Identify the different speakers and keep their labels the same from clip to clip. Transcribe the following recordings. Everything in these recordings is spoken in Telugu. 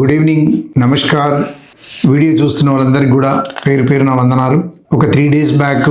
Speaker 1: Good evening namaskar. వీడియో చూస్తున్న వాళ్ళందరికీ కూడా పేరు పేరున వందనాలు. ఒక త్రీ డేస్ బ్యాక్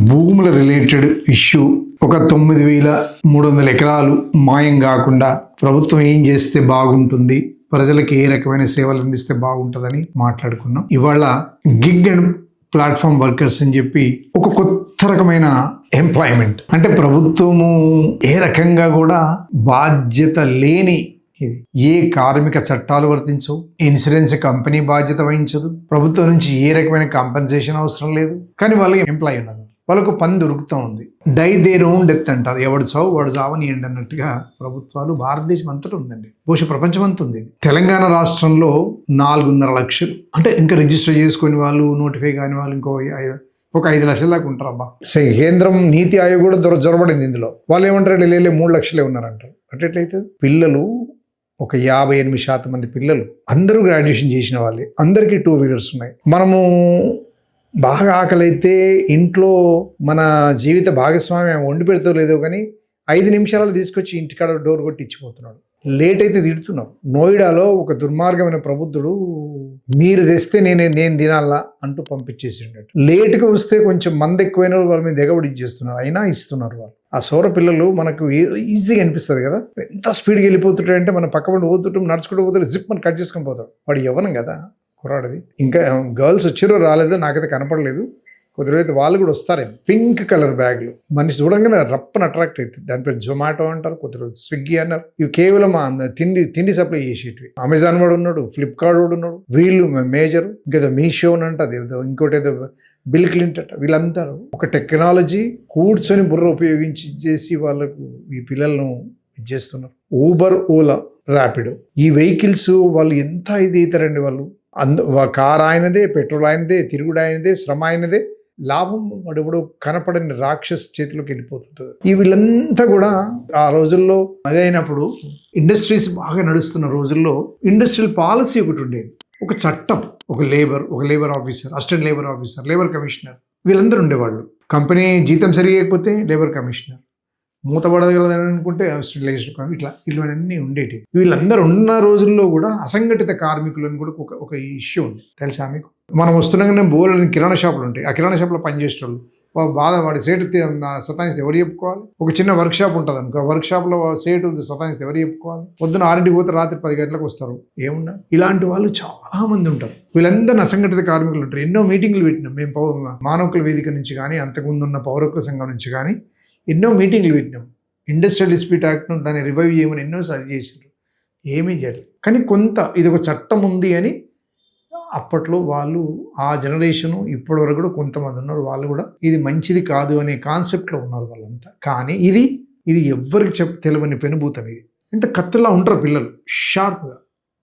Speaker 1: భూముల రిలేటెడ్ ఇష్యూ ఒక తొమ్మిది వేల మూడు వందల ఎకరాలు మాయం కాకుండా ప్రభుత్వం ఏం చేస్తే బాగుంటుంది ప్రజలకు ఏ రకమైన సేవలు అందిస్తే బాగుంటుందని మాట్లాడుకున్నాం. ఇవాళ గిగ్ అండ్ ప్లాట్ఫామ్ వర్కర్స్ అని చెప్పి ఒక కొత్త రకమైన ఎంప్లాయ్మెంట్. అంటే ప్రభుత్వము ఏ రకంగా కూడా బాధ్యత లేని ఇది. ఏ కార్మిక చట్టాలు వర్తించవు? ఇన్సూరెన్స్ కంపెనీ బాధ్యత వహించదు. ప్రభుత్వం నుంచి ఏ రకమైన కాంపెన్సేషన్ అవసరం లేదు. కానీ వాళ్ళకి ఎంప్లాయ్ ఉన్నది వాళ్ళకు పని దొరుకుతూ ఉంది. డై దేర్ ఓన్ డెత్ అంటారు. ఎవడు చావు వాడు చావనియండి అన్నట్టుగా ప్రభుత్వాలు భారతదేశం అంతటా ఉందండి. బహుశా ప్రపంచం అంతా ఉంది ఇది. తెలంగాణ రాష్ట్రంలో నాలుగున్నర లక్షలు. అంటే ఇంకా రిజిస్టర్ చేసుకుని వాళ్ళు నోటిఫై కాని వాళ్ళు ఇంకో ఒక ఐదు లక్షల దాకా ఉంటారు అబ్బా కేంద్రం నీతి ఆయోగ్ కూడా దొర జొరబడింది ఇందులో. వాళ్ళు ఏమంటారు? లేలే మూడు లక్షలే ఉన్నారంటారు అంటే ఎట్లయితే పిల్లలు ఒక యాభై ఎనిమిది శాతం మంది పిల్లలు అందరూ గ్రాడ్యుయేషన్ చేసిన వాళ్ళే. అందరికీ టూ వీలర్స్ ఉన్నాయి. మనము బాగా ఆకలైతే ఇంట్లో మన జీవిత భాగస్వామ్యం వండి పెడతావు లేదో కానీ ఐదు నిమిషాలు తీసుకొచ్చి ఇంటికాడ డోర్ కొట్టి ఇచ్చిపోతున్నాడు లేట్ అయితే తిడుతున్నాం. నోయిడాలో ఒక దుర్మార్గమైన ప్రబుద్ధుడు మీరు తెస్తే నేను నేను తినాలా? అంటూ పంపించేసిండట. లేట్గా వస్తే కొంచెం మంది ఎక్కువైన వాళ్ళ మీద దిగబడి ఇచ్చేస్తున్నారు అయినా ఇస్తున్నారు వాళ్ళు. ఆ సౌర పిల్లలు మనకు ఈజీగా అనిపిస్తుంది కదా? ఎంత స్పీడ్గా వెళ్ళిపోతుంటాడు అంటే మన పక్క పండు పోతుంటాం నడుచుకుంటూ పోతాడు జిప్ అని కట్ చేసుకొని పోతాడు వాడు యవ్వనం కదా కుర్రాడది. ఇంకా గర్ల్స్ వచ్చారో రాలేదో నాకైతే కనపడలేదు. కొద్దిరైతే వాళ్ళు కూడా వస్తారేమో పింక్ కలర్ బ్యాగులు. మనిషి చూడంగానే రప్పని అట్రాక్ట్ అవుతుంది. దాని పేరు జొమాటో అంటారు. కొద్ది స్విగ్గీ అన్నారు. ఇవి కేవలం తిండి తిండి సప్లై చేసేటివి. అమెజాన్ వాడు ఉన్నాడు ఫ్లిప్కార్ట్ వాడు ఉన్నాడు వీళ్ళు మేజర్ ఇంకేదో మీషో అని అంట ఏదో ఇంకోటి ఏదో బిల్ క్లింటన్ వీళ్ళంతా ఒక టెక్నాలజీ కూర్చొని బుర్ర ఉపయోగించి చేసి వాళ్ళకు ఈ పిల్లలను ఇది చేస్తున్నారు ఊబర్ ఓలా ర్యాపిడో ఈ వెహికల్స్ వాళ్ళు ఎంత ఇది అవుతారండి వాళ్ళు? అంద కార్ ఆయనదే పెట్రోల్ ఆయనదే తిరుగుడు ఆయనదే శ్రమ ఆయనదే. లాభం అడుగుడు కనపడని రాక్షస్ చేతిలోకి వెళ్ళిపోతుంటారు ఈ వీళ్ళంతా కూడా ఆ రోజుల్లో అదే అయినప్పుడు ఇండస్ట్రీస్ బాగా నడుస్తున్న రోజుల్లో ఇండస్ట్రియల్ పాలసీ ఒకటి ఉండేది. ఒక చట్టం ఒక లేబర్ ఒక labour officer assistant labour officer labour commissioner వీళ్ళందరూ ఉండేవాళ్ళు. కంపెనీ జీతం సరిగకపోతే లేబర్ కమిషనర్. మూతపడగలదని అనుకుంటే స్టెరిలైజేషన్ ఇట్లా ఇట్లాంటివన్నీ ఉండేవి వీళ్ళందరూ ఉన్న రోజుల్లో కూడా అసంఘటిత కార్మికులను కూడా ఒక ఒక ఇష్యూ ఉంది. తెలుసా మీకు? మనం వస్తున్నాగానే బోలని కిరాణా షాపులు ఉంటాయి. ఆ కిరాణా షాప్లో పనిచేసేటోళ్ళు బాధ వాడి సేటు సతాయిస్తే ఎవరు చెప్పుకోవాలి? ఒక చిన్న వర్క్ షాప్ ఉంటుంది అనుకో. వర్క్ షాప్లో సేటు ఉంది సతాయిస్తే ఎవరు చెప్పుకోవాలి? పొద్దున ఆరింటికి పోతే రాత్రి పది గంటలకు వస్తారు. ఏమున్నా? ఇలాంటి వాళ్ళు చాలా మంది ఉంటారు. వీళ్ళందరినీ అసంఘటిత కార్మికులు ఉంటారు. ఎన్నో మీటింగ్లు పెట్టినాం. మేము పౌ మానవకుల వేదిక నుంచి కానీ అంతకుముందు ఉన్న పౌరకుల సంఘం నుంచి కానీ ఎన్నో మీటింగ్లు పెట్టినాం. ఇండస్ట్రియల్ డిస్ప్యూట్ యాక్ట్ను దాన్ని రివైవ్ చేయమని ఎన్నో సరి చేశారు ఏమీ చేయలేదు. కానీ కొంత ఇది ఒక చట్టం ఉంది అని అప్పట్లో వాళ్ళు ఆ జనరేషను ఇప్పటి వరకు కూడా కొంతమంది ఉన్నారు. వాళ్ళు కూడా ఇది మంచిది కాదు అనే కాన్సెప్ట్లో ఉన్నారు వాళ్ళంతా. కానీ ఇది ఇది ఎవ్వరికి చెప్ తెలియని పెనుభూతం ఇది. అంటే కత్తులా ఉంటారు పిల్లలు షార్ప్గా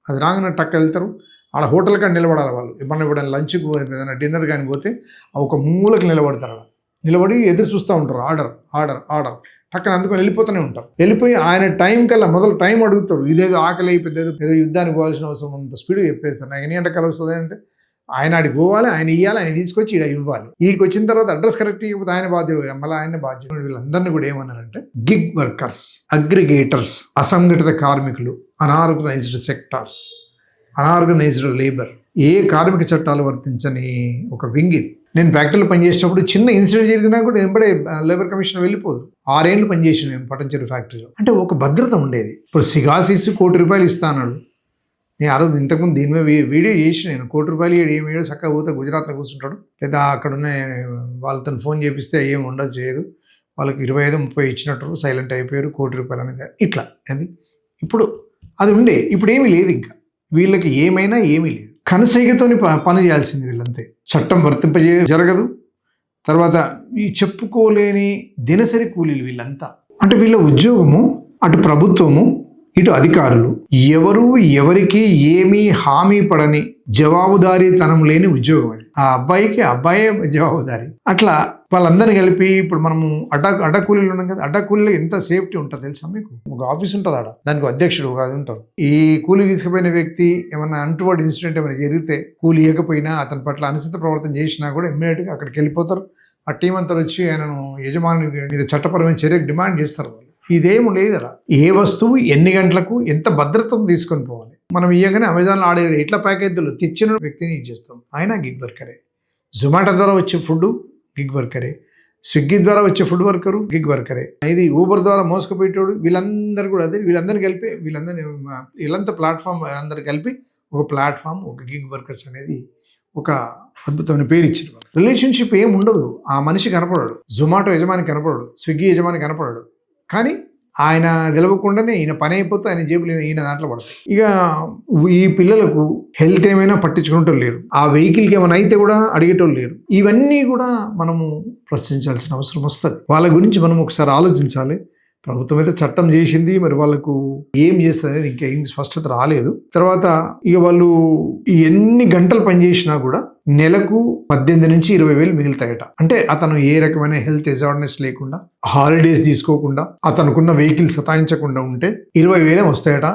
Speaker 1: అది రాగానే టక్ వెళ్తారు. ఆడ హోటల్ కానీ నిలబడాలి వాళ్ళు. మనం ఇప్పుడు లంచ్కి ఏదైనా డిన్నర్ కానీ పోతే ఒక మూలకు నిలబడతారు ఆడ. నిలబడి ఎదురు చూస్తూ ఉంటారు. Order order order. అక్కడ అందుకని వెళ్ళిపోతూనే ఉంటారు. వెళ్ళిపోయి ఆయన టైం కల్లా మొదలు టైం అడుగుతారు. ఇదేదో ఆకలి అయిపోయింది ఏదో ఏదో యుద్ధానికి పోవాల్సిన అవసరం అంత స్పీడ్ చెప్పేస్తారు. నాకు ఎన్ని గంటలు వస్తుంది అంటే ఆయన ఆడికి పోవాలి ఆయన ఇవ్వాలి ఆయన తీసుకొచ్చి ఈడ ఇవ్వాలి. వీడికి వచ్చిన తర్వాత అడ్రస్ కరెక్ట్ ఇవ్వకపోతే ఆయన బాధ్యుడు మళ్ళీ ఆయన బాధ్యుడు. వీళ్ళందరినీ కూడా ఏమన్నారంటే గిగ్ వర్కర్స్ అగ్రిగేటర్స్ అసంఘటిత కార్మికులు అనార్గనైజ్డ్ సెక్టార్స్ అనార్గనైజ్డ్ లేబర్. ఏ కార్మిక చట్టాలు వర్తించని ఒక వింగ్ ఇది. నేను ఫ్యాక్టరీలో పనిచేసినప్పుడు చిన్న ఇన్సిడెంట్ జరిగినా కూడా వెంబడే లేబర్ కమిషన్ వెళ్ళిపోదు. ఆరేళ్ళు పనిచేసిన నేను పటంచెరు ఫ్యాక్టరీలో. అంటే ఒక భద్రత ఉండేది. ఇప్పుడు సిగాసిస్ కోటి రూపాయలు ఇస్తా నేను ఆ రోజు ఇంతకుముందు దీని మీద వీడియో చేసి నేను కోటి రూపాయలు ఏడు ఏమి ఏడు చక్కగా పోతే గుజరాత్లో కూర్చుంటాడు. లేదా అక్కడ ఉన్న వాళ్ళతో ఫోన్ చేపిస్తే ఏం ఉండదు చేయదు. వాళ్ళకి ఇరవై ఐదు ముప్పై ఇచ్చినట్టు సైలెంట్ అయిపోయారు కోటి రూపాయలు అనేది. ఇట్లా అది. ఇప్పుడు అది ఉండే. ఇప్పుడు ఏమీ లేదు ఇంకా. వీళ్ళకి ఏమైనా ఏమీ లేదు. కనుసైగతోని ప- పని చేయాల్సింది వీళ్ళంతే. చట్టం వర్తింపజే జరగదు. తర్వాత ఈ చెప్పుకోలేని దినసరి కూలీలు వీళ్ళంతా. అంటే వీళ్ళ ఉద్యోగము అటు ప్రభుత్వము ఇటు అధికారులు ఎవరు ఎవరికి ఏమీ హామీ పడని జవాబుదారీతనం లేని ఉద్యోగం అది. ఆ అబ్బాయికి అబ్బాయే జవాబుదారి. అట్లా వాళ్ళందరినీ కలిపి ఇప్పుడు మనము అడ్డ అడ్డ కూలీలు ఉన్నాం కదా అడ్డకూలీలో ఎంత సేఫ్టీ ఉంటుంది తెలుసా మీకు? ఒక ఆఫీస్ ఉంటుంది ఆడ. దానికి అధ్యక్షుడు కాదు ఉంటారు ఈ కూలీ తీసుకుపోయిన వ్యక్తి ఏమైనా అంటువాడు ఇన్సిడెంట్ ఏమైనా జరిగితే కూలీ ఇవ్వకపోయినా అతని పట్ల అనుచిత ప్రవర్తన చేసినా కూడా ఇమ్మీడియట్గా అక్కడికి వెళ్ళిపోతారు. ఆ టీం అంతా వచ్చి ఆయనను యజమాని మీద చట్టపరమైన చర్యకు డిమాండ్ చేస్తారు ఇదేమి ఇదేం లేదు అలా ఏ వస్తువు ఎన్ని గంటలకు ఎంత భద్రతను తీసుకొని పోవాలి? మనం ఇయ్యగానే అమెజాన్లో ఆడే ఎట్ల ప్యాకేజీలు తెచ్చిన వ్యక్తిని ఇచ్చేస్తాం ఆయన గిగ్ వర్కరే. జొమాటో ద్వారా వచ్చే ఫుడ్ గిగ్ వర్కరే. స్విగ్గీ ద్వారా వచ్చే ఫుడ్ వర్కరు గిగ్ వర్కరే. ఇది ఊబర్ ద్వారా మోసుకుపోయేటోడు వీళ్ళందరూ కూడా అదే వీళ్ళందరినీ కలిపి వీళ్ళందరినీ వీళ్ళంతా ప్లాట్ఫామ్ అందరు కలిపి ఒక ప్లాట్ఫామ్ ఒక గిగ్ వర్కర్స్ అనేది ఒక అద్భుతమైన పేరు ఇచ్చారు రిలేషన్షిప్ ఏం ఉండదు. ఆ మనిషి కనపడాడు. జొమాటో యజమాని కనపడాడు. స్విగ్గీ యజమాని కనపడాడు. కానీ ఆయన తెలవకుండానే ఈయన పని అయిపోతే ఆయన జేబులు ఈయన- దాంట్లో పడతాయి ఇక ఈ పిల్లలకు హెల్త్ ఏమైనా పట్టించుకునేటోళ్ళు లేరు. ఆ వెహికల్కి ఏమైనా అయితే కూడా అడిగేటోళ్ళు లేరు. ఇవన్నీ కూడా మనము ప్రశ్నించాల్సిన అవసరం వస్తుంది. వాళ్ళ గురించి మనం ఒకసారి ఆలోచించాలి. ప్రభుత్వం అయితే చట్టం చేసింది మరి వాళ్ళకు ఏం చేస్తుంది అనేది ఇంకా ఏం స్పష్టత రాలేదు. తర్వాత ఇక వాళ్ళు ఎన్ని గంటలు పనిచేసినా కూడా నెలకు పద్దెనిమిది నుంచి ఇరవై వేలు మిగులుతాయట. అంటే అతను ఏ రకమైన హెల్త్ అవేర్నెస్ లేకుండా హాలిడేస్ తీసుకోకుండా అతనుకున్న వెహికల్ సతాయించకుండా ఉంటే ఇరవై వేలే వస్తాయట.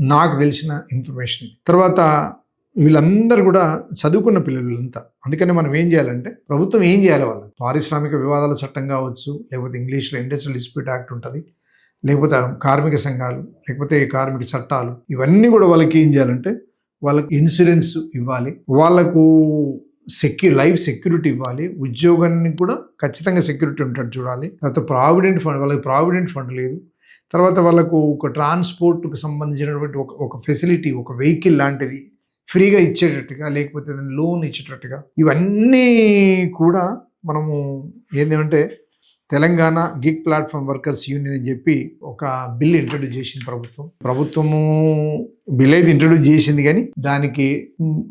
Speaker 1: నాకు తెలిసిన ఇన్ఫర్మేషన్ తర్వాత వీళ్ళందరూ కూడా చదువుకున్న పిల్లలంతా. అందుకని మనం ఏం చేయాలంటే ప్రభుత్వం ఏం చేయాలి వాళ్ళు పారిశ్రామిక వివాదాల చట్టం కావచ్చు లేకపోతే ఇంగ్లీష్లో ఇండస్ట్రియల్ డిస్ప్యూట్ యాక్ట్ ఉంటుంది లేకపోతే కార్మిక సంఘాలు లేకపోతే కార్మిక చట్టాలు ఇవన్నీ కూడా వాళ్ళకి ఏం చేయాలంటే వాళ్ళకి ఇన్సూరెన్స్ ఇవ్వాలి. వాళ్ళకు సెక్యూ లైఫ్ సెక్యూరిటీ ఇవ్వాలి. ఉద్యోగానికి కూడా ఖచ్చితంగా సెక్యూరిటీ ఉంటాడు చూడాలి. తర్వాత ప్రావిడెంట్ ఫండ్ వాళ్ళకి ప్రావిడెంట్ ఫండ్ లేదు. తర్వాత వాళ్ళకు ఒక ట్రాన్స్పోర్ట్కి సంబంధించినటువంటి ఒక ఒక ఫెసిలిటీ ఒక వెహికల్ లాంటిది ఫ్రీగా ఇచ్చేటట్టుగా లేకపోతే లోన్ ఇచ్చేటట్టుగా ఇవన్నీ కూడా మనము ఏంటంటే Telangana gig platform workers union అని చెప్పి ఒక బిల్ ఇంట్రడ్యూస్ చేసింది ప్రభుత్వం. ప్రభుత్వము బిల్ అయితే ఇంట్రడ్యూస్ చేసింది కానీ దానికి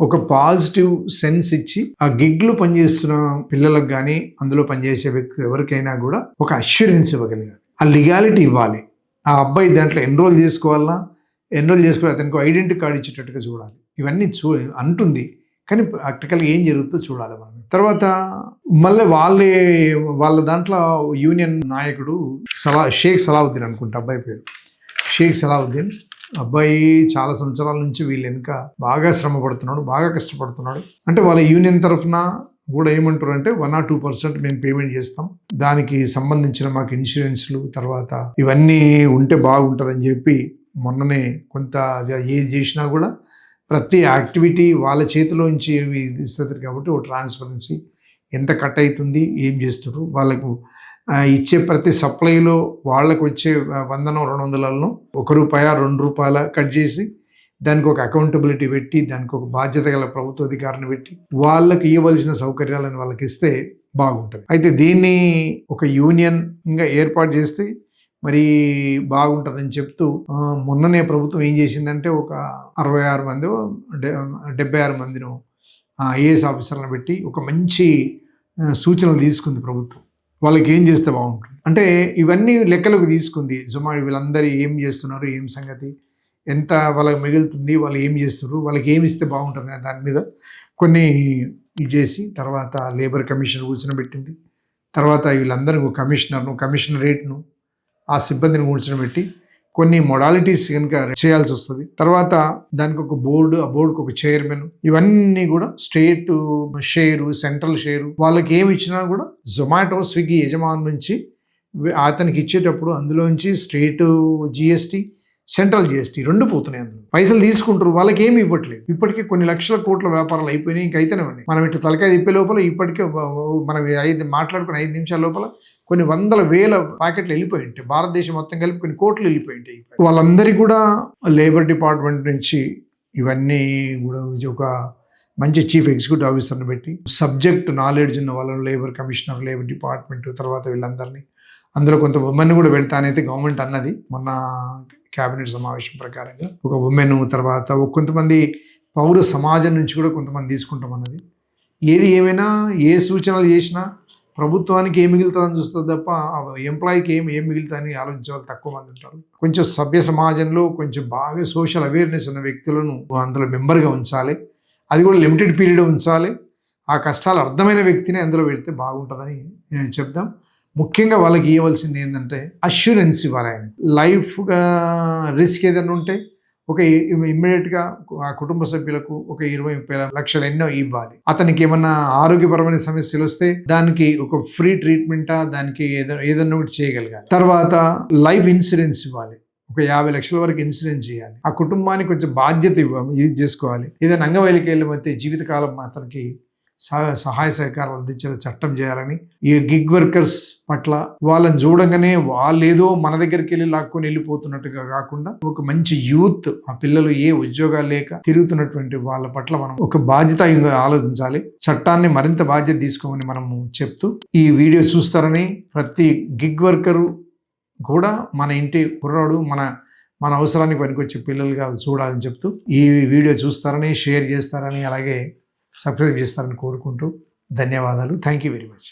Speaker 1: ఒక పాజిటివ్ సెన్స్ ఇచ్చి ఆ గిగ్లు పనిచేస్తున్న పిల్లలకు కానీ అందులో పనిచేసే వ్యక్తి ఎవరికైనా కూడా ఒక అష్యూరెన్స్ ఇవ్వగలిగారు ఆ లిగాలిటీ ఇవ్వాలి. ఆ అబ్బాయి దాంట్లో ఎన్రోల్ చేసుకోవాలన్నా ఎన్రోల్ చేసుకుని అతనికి ఐడెంటిటీ కార్డు ఇచ్చేటట్టుగా చూడాలి. ఇవన్నీ చూ అంటుంది. కానీ ప్రాక్టికల్గా ఏం జరుగుతుందో చూడాలి మనం. తర్వాత మళ్ళీ వాళ్ళే వాళ్ళ దాంట్లో యూనియన్ నాయకుడు సలా షేక్ సలావుద్దీన్ అనుకుంటా అబ్బాయి పేరు. షేక్ సలావుద్దీన్. అబ్బాయి చాలా సంవత్సరాల నుంచి వీళ్ళు వెనుక బాగా శ్రమ పడుతున్నాడు బాగా కష్టపడుతున్నాడు. అంటే వాళ్ళ యూనియన్ తరఫున కూడా ఏమంటారు అంటే వన్ ఆర్ టూ పర్సెంట్ మేము పేమెంట్ చేస్తాం. దానికి సంబంధించిన మాకు ఇన్సూరెన్స్లు తర్వాత ఇవన్నీ ఉంటే బాగుంటుందని చెప్పి మొన్ననే కొంత అది ఏది చేసినా కూడా ప్రతి యాక్టివిటీ వాళ్ళ చేతిలోంచి ఇవి ఇస్తుంది కాబట్టి ఓ ట్రాన్స్పరెన్సీ. ఎంత కట్ అవుతుంది ఏం చేస్తారు వాళ్ళకు ఇచ్చే ప్రతి సప్లైలో వాళ్ళకు వచ్చే వందనం రెండు వందలలో ఒక రూపాయ రెండు రూపాయల కట్ చేసి దానికి ఒక అకౌంటబిలిటీ పెట్టి దానికి ఒక బాధ్యత గల ప్రభుత్వ అధికారిని పెట్టి వాళ్ళకి ఇవ్వవలసిన సౌకర్యాలను వాళ్ళకి ఇస్తే బాగుంటుంది. అయితే దీన్ని ఒక యూనియన్ ఇంకా ఏర్పాటు చేస్తే మరీ బాగుంటుందని చెప్తూ మొన్ననే ప్రభుత్వం ఏం చేసిందంటే ఒక అరవై ఆరు మంది డెబ్బై ఆరు మందిను ఐఏఎస్ ఆఫీసర్లను పెట్టి ఒక మంచి సూచనలు తీసుకుంది ప్రభుత్వం. వాళ్ళకి ఏం చేస్తే బాగుంటుంది? అంటే ఇవన్నీ లెక్కలకు తీసుకుంది. సుమారు వీళ్ళందరూ ఏం చేస్తున్నారు? ఏం సంగతి? ఎంత వాళ్ళకి మిగులుతుంది? వాళ్ళు ఏం చేస్తున్నారు? వాళ్ళకి ఏమి ఇస్తే బాగుంటుంది అనే దాని మీద కొన్ని ఇది చేసి తర్వాత లేబర్ కమిషన్ కూర్చొని తర్వాత వీళ్ళందరూ కమిషనర్ను కమిషనరేట్ను ఆ సిబ్బందిని కూర్చోబెట్టి కొన్ని మొడాలిటీస్ కనుక చేయాల్సి వస్తుంది. తర్వాత దానికి ఒక బోర్డు ఆ బోర్డుకు ఒక చైర్మన్ ఇవన్నీ కూడా స్టేట్ షేరు సెంట్రల్ షేరు వాళ్ళకి ఏమి ఇచ్చినా కూడా జొమాటో స్విగ్గీ యజమాని నుంచి అతనికి ఇచ్చేటప్పుడు అందులోంచి స్టేట్ జిఎస్టీ సెంట్రల్ జిఎస్టీ రెండు పోతున్నాయి అందులో. పైసలు తీసుకుంటారు వాళ్ళకి ఏమి ఇవ్వట్లేదు. ఇప్పటికే కొన్ని లక్షల కోట్ల వ్యాపారాలు అయిపోయినాయి ఇంకైతేనే ఉన్నాయి. మనం ఇట్లా తలకాయ తిప్పే లోపల ఇప్పటికే మనం ఐదు మాట్లాడుకుని ఐదు నిమిషాల లోపల కొన్ని వందల వేల ప్యాకెట్లు వెళ్ళిపోయి ఉంటాయి. భారతదేశం మొత్తం కలిపి కొన్ని కోట్లు వెళ్ళిపోయి ఉంటాయి. వాళ్ళందరికీ కూడా లేబర్ డిపార్ట్మెంట్ నుంచి ఇవన్నీ కూడా ఒక మంచి చీఫ్ ఎగ్జిక్యూటివ్ ఆఫీసర్ని పెట్టి సబ్జెక్ట్ నాలెడ్జ్ ఉన్న వాళ్ళని లేబర్ కమిషనర్ లేబర్ డిపార్ట్మెంట్ తర్వాత వీళ్ళందరినీ అందులో కొంత ఉమెన్ కూడా పెడతానైతే గవర్నమెంట్ అన్నది మొన్న క్యాబినెట్ సమావేశం ప్రకారంగా. ఒక ఉమెన్ తర్వాత కొంతమంది పౌర సమాజం నుంచి కూడా కొంతమంది తీసుకుంటాం అన్నది ఏది ఏమైనా ఏ సూచనలు చేసినా ప్రభుత్వానికి ఏం మిగులుతుందని చూస్తుంది తప్ప ఎంప్లాయీకి ఏం ఏం మిగులుతుందని ఆలోచించే వాళ్ళు తక్కువ మంది ఉంటారు. కొంచెం సభ్య సమాజంలో కొంచెం బాగా సోషల్ అవేర్నెస్ ఉన్న వ్యక్తులను అందులో మెంబర్గా ఉంచాలి. అది కూడా లిమిటెడ్ పీరియడ్ ఉంచాలి. ఆ కష్టాలు అర్థమైన వ్యక్తిని అందులో పెడితే బాగుంటుందని చెప్దాం. ముఖ్యంగా వాళ్ళకి ఇవ్వవలసింది ఏంటంటే అష్యూరెన్స్ ఇవ్వాలి ఆయన లైఫ్గా రిస్క్ ఏదైనా ఉంటే ఒక ఇమ్మీడియట్గా ఆ కుటుంబ సభ్యులకు ఒక ఇరవై ముప్పై లక్షలు ఎన్నో ఇవ్వాలి. అతనికి ఏమన్నా ఆరోగ్యపరమైన సమస్యలు వస్తే దానికి ఒక ఫ్రీ ట్రీట్మెంటా దానికి ఏదో ఏదన్నా ఒకటి చేయగలగాలి. తర్వాత లైఫ్ ఇన్సూరెన్స్ ఇవ్వాలి. ఒక యాభై లక్షల వరకు ఇన్సూరెన్స్ చేయాలి. ఆ కుటుంబానికి కొంచెం బాధ్యత ఇవ్వాలి ఇది చేసుకోవాలి. ఏదైనా అంగవైలికి అయితే జీవితకాలం అతనికి సహాయ సహకారాలు అందించేలా చట్టం చేయాలని ఈ గిగ్ వర్కర్స్ పట్ల వాళ్ళని చూడంగానే వాళ్ళేదో మన దగ్గరికి వెళ్ళి లాక్కొని వెళ్ళిపోతున్నట్టుగా కాకుండా ఒక మంచి యూత్ ఆ పిల్లలు ఏ ఉద్యోగాలు లేక తిరుగుతున్నటువంటి వాళ్ళ పట్ల మనం ఒక బాధ్యత ఆలోచించాలి. చట్టాన్ని మరింత బాధ్యత తీసుకోమని మనము చెప్తూ ఈ వీడియో చూస్తారని ప్రతి గిగ్ వర్కరు కూడా మన ఇంటి కుర్రాడు మన మన అవసరానికి పనికొచ్చే పిల్లలుగా చూడాలని చెప్తూ ఈ వీడియో చూస్తారని షేర్ చేస్తారని అలాగే సబ్స్క్రైబ్ చేస్తారని కోరుకుంటూ ధన్యవాదాలు. Thank you very much